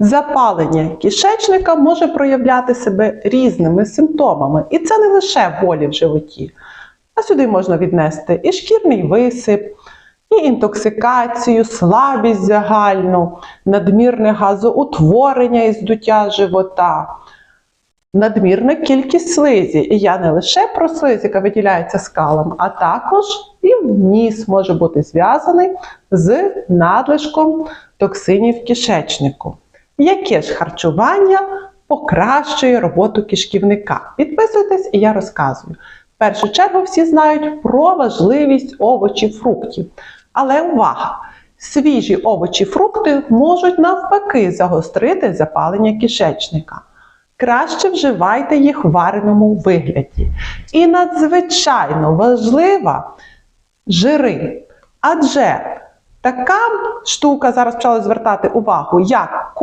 Запалення кишечника може проявляти себе різними симптомами, і це не лише болі в животі. А сюди можна віднести і шкірний висип, і інтоксикацію, слабість загальну, надмірне газоутворення і здуття живота, надмірна кількість слизі. І я не лише про слизь, яка виділяється скалом, а також і ніс може бути зв'язаний з надлишком токсинів кишечнику. Яке ж харчування покращує роботу кишківника? Підписуйтесь і я розказую. В першу чергу всі знають про важливість овочів, фруктів. Але увага! Свіжі овочі, фрукти можуть навпаки загострити запалення кишечника. Краще вживайте їх в вареному вигляді. І надзвичайно важлива жири. Адже така штука зараз почала звертати увагу, як